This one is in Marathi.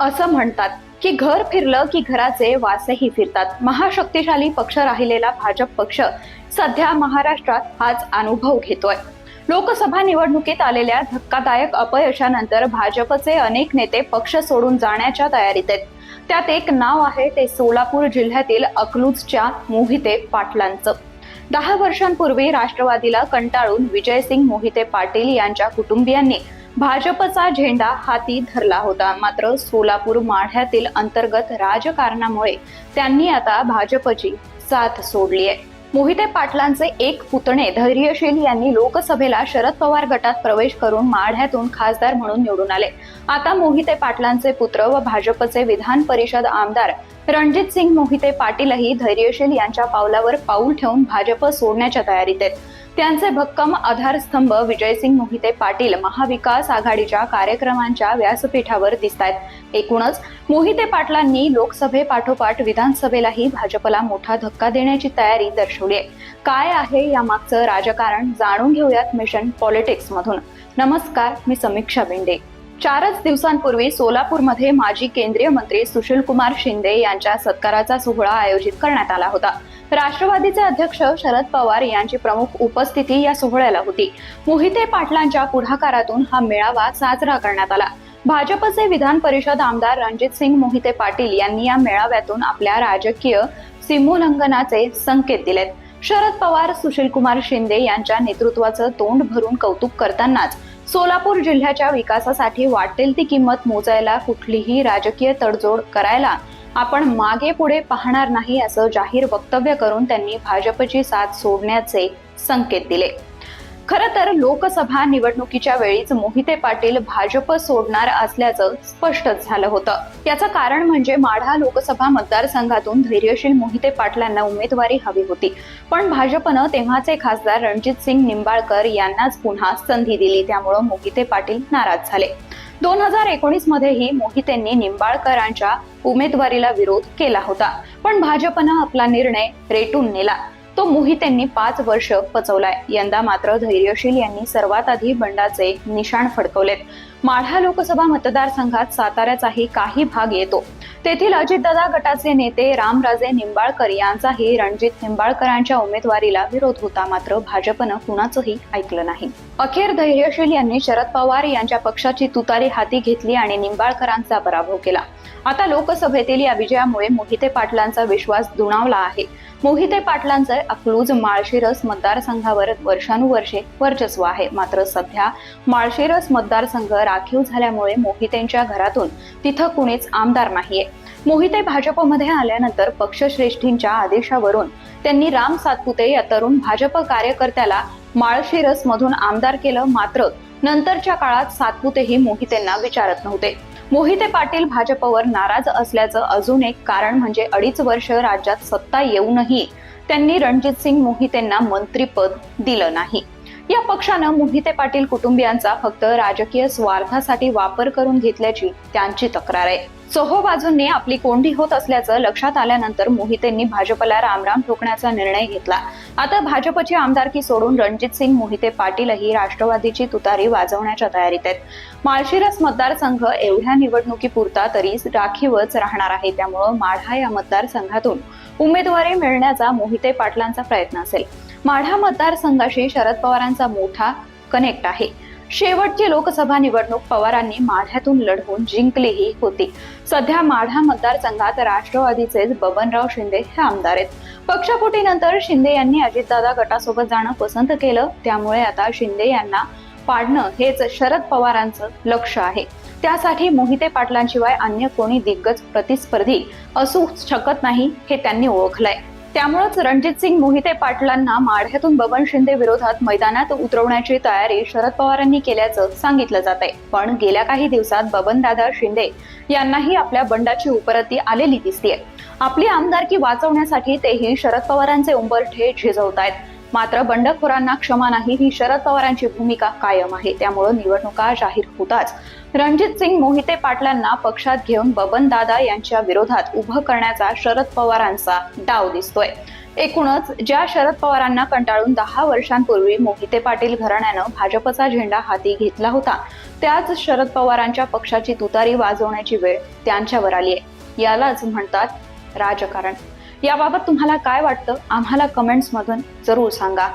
असं म्हणतात की घर फिरलं की घराचे वासही फिरतात. महाशक्तिशाली पक्ष राहिलेला भाजप पक्ष सध्या महाराष्ट्रात हाच अनुभव घेतोय. लोकसभा निवडणुकीत आलेल्या धक्कादायक अपयशानंतर भाजपचे अनेक नेते पक्ष सोडून जाण्याच्या तयारीत आहेत. त्यात एक नाव आहे ते सोलापूर जिल्ह्यातील अकलूजच्या मोहिते पाटलांचं. दहा वर्षांपूर्वी राष्ट्रवादीला कंटाळून विजयसिंग मोहिते पाटील यांच्या कुटुंबियांनी भाजपचा झेंडा हाती धरला होता. मात्र सोलापूर माढ्यातील अंतर्गत राजकारणामुळे त्यांनी आता भाजपची साथ सोडली आहे. मोहिते पाटलांचे एक पुतणे धैर्यशील यांनी लोकसभेला शरद पवार गटात प्रवेश करून माढ्यातून खासदार म्हणून निवडून आले. आता मोहिते पाटलांचे पुत्र व भाजपचे विधान परिषद आमदार रणजित सिंग मोहिते पाटीलही धैर्यशील यांच्या पावलावर पाऊल ठेवून भाजप सोडण्याच्या तयारीत आहेत. त्यांचे भक्कम आधारस्तंभ विजयसिंग मोहिते पाटील महाविकास आघाडीच्या कार्यक्रमांच्या व्यासपीठावर दिसत आहेत एकूणच मोहिते पाटलांनी लोकसभेपाठोपाठ विधानसभेलाही भाजपला मोठा धक्का देण्याची तयारी दर्शवली आहे काय आहे या मागचं राजकारण जाणून घेऊयात मिशन पॉलिटिक्स मधून नमस्कार मी समीक्षा बेंडे. चारच दिवसांपूर्वी सोलापूरमध्ये माजी केंद्रीय मंत्री सुशील कुमार शिंदे यांच्या सत्काराचा सोहळा आयोजित करण्यात आला होता. राष्ट्रवादीचे अध्यक्ष शरद पवार यांची प्रमुख उपस्थिती या सोहळ्याला होती. मोहिते पाटलांच्या पुढाकारातून हा मेळावा साजरा करण्यात आला. भाजपचे विधान परिषद आमदार रणजित सिंग मोहिते पाटील यांनी या मेळाव्यातून आपल्या राजकीय सीमोल्लंघनाचे संकेत दिलेत. शरद पवार सुशीलकुमार शिंदे यांच्या नेतृत्वाचं तोंड भरून कौतुक करतानाच सोलापूर जिल्ह्याच्या विकासासाठी वाटेल ती किंमत मोजायला कुठलीही राजकीय तडजोड करायला आपण मागे पुढे पाहणार नाही असं जाहीर वक्तव्य करून त्यांनी भाजपची साथ सोडण्याचे संकेत दिले. खरं तर लोकसभा निवडणुकीच्या वेळीच मोहिते पाटील भाजप सोडणार असल्याचं स्पष्टच झालं होतं. याचं कारण म्हणजे माढा लोकसभा मतदारसंघातून धैर्यशील मोहिते पाटलांना उमेदवारी हवी होती. पण भाजपनं तेव्हाचे खासदार रणजित सिंग निंबाळकर यांनाच पुन्हा संधी दिली त्यामुळं मोहिते पाटील नाराज झाले. दोन हजार एकोणीस मध्येही मोहितेंनी निंबाळकरांच्या उमेदवारीला विरोध केला होता. पण भाजपनं आपला निर्णय रेटून नेला. तो मोहितेंनी पाच वर्ष पचवलाय. यंदा मात्र धैर्यशील यांनी सर्वात आधी बंडाचे निशाण फडकवलेत. माढा लोकसभा मतदारसंघात साताऱ्याचाही काही भाग येतो. तेथील अजितदादा गटाचे नेते रामराजे निंबाळकर यांचाही रणजित निंबाळकरांच्या उमेदवारीला विरोध होता. मात्र भाजपनं कुणाचंही ऐकलं नाही. अखेर धैर्यशील यांनी शरद पवार यांच्या पक्षाची तुतारी हाती घेतली आणि निंबाळकरांचा पराभव केला. आता लोकसभेतील या विजयामुळे मोहिते पाटलांचा विश्वास दुणावला आहे. मोहिते पाटलांचे अकलूज माळशिरस मतदारसंघावर वर्षानुवर्षे वर्चस्व आहे. मात्र सध्या माळशिरस मतदारसंघ राखीव झाल्यामुळे मोहितेंच्या घरातून तिथं कुणीच आमदार नाहीये. मोहिते भाजपमध्ये आल्यानंतर पक्षश्रेष्ठींच्या आदेशावरून त्यांनी राम सातपुते या तरुण भाजप कार्यकर्त्याला माळशिरस मधून आमदार केलं मात्र नंतरच्या काळात सातपुतेही मोहितेंना विचारत नव्हते. मोहिते पाटील भाजपवर नाराज असल्याचं अजून एक कारण म्हणजे अडीच वर्ष राज्यात सत्ता येऊनही त्यांनी रणजित सिंग मोहितेंना मंत्रीपद दिलं नाही. या पक्षानं मोहिते पाटील कुटुंबियांचा फक्त राजकीय स्वार्थासाठी वापर करून घेतल्याची त्यांची तक्रार आहे. चोहो बाजूंनी आपली कोंडी होत असल्याचं लक्षात आल्यानंतर मोहितेंनी भाजपला रामराम ठोकण्याचा निर्णय घेतला. आता भाजपची आमदारकी सोडून रणजित सिंग मोहिते पाटीलही राष्ट्रवादीची तुतारी वाजवण्याच्या तयारीत आहेत. माळशिरस मतदारसंघ एवढ्या निवडणुकीपुरता तरी राखीवच राहणार आहे त्यामुळं माढा या मतदारसंघातून उमेदवारी मिळण्याचा मोहिते पाटलांचा प्रयत्न असेल. माढा मतदारसंघाशी शरद पवारांचा मोठा कनेक्ट आहे. शेवटची लोकसभा निवडणूक पवारांनी माढ्यातून लढवून जिंकलीही होती. सध्या माढा मतदारसंघात राष्ट्रवादीचेच बबनराव शिंदे हे आमदार आहेत. पक्षफुटीनंतर शिंदे यांनी अजितदादा गटासोबत जाणं पसंत केलं. त्यामुळे आता शिंदे यांना पाडणं हेच शरद पवारांचं लक्ष आहे. त्यासाठी मोहिते पाटलांशिवाय अन्य कोणी दिग्गज प्रतिस्पर्धी असू शकत नाही हे त्यांनी ओळखलंय. त्यामुळेच रणजित सिंग मोहिते पाटलांना माढ्यातून बबन शिंदे विरोधात मैदानात उतरवण्याची तयारी शरद पवारांनी केल्याचं सांगितलं जात आहे पण गेल्या काही दिवसात बबनदादा शिंदे यांनाही आपल्या बंडाची उपरती आलेली दिसतीये. आपली आमदारकी वाचवण्यासाठी तेही शरद पवारांचे उंबरठे झिजवतायत. मात्र बंडखोरांना क्षमा नाही ही शरद पवारांची भूमिका कायम आहे. त्यामुळे निवडणुका जाहीर होताच. रणजित सिंग मोहिते पाटलांना पक्षात घेऊन बबन दादा यांच्या विरोधात उभं करण्याचा शरद पवारांचा डाव दिसतोय. एकूणच ज्या शरद पवारांना कंटाळून दहा वर्षांपूर्वी मोहिते पाटील घराण्यानं भाजपचा झेंडा हाती घेतला होता त्याच शरद पवारांच्या पक्षाची तुतारी वाजवण्याची वेळ त्यांच्यावर आली आहे यालाच म्हणतात राजकारण. याबाबत तुम्हाला काय वाटतं? आम्हाला कमेंट्समधून जरूर सांगा.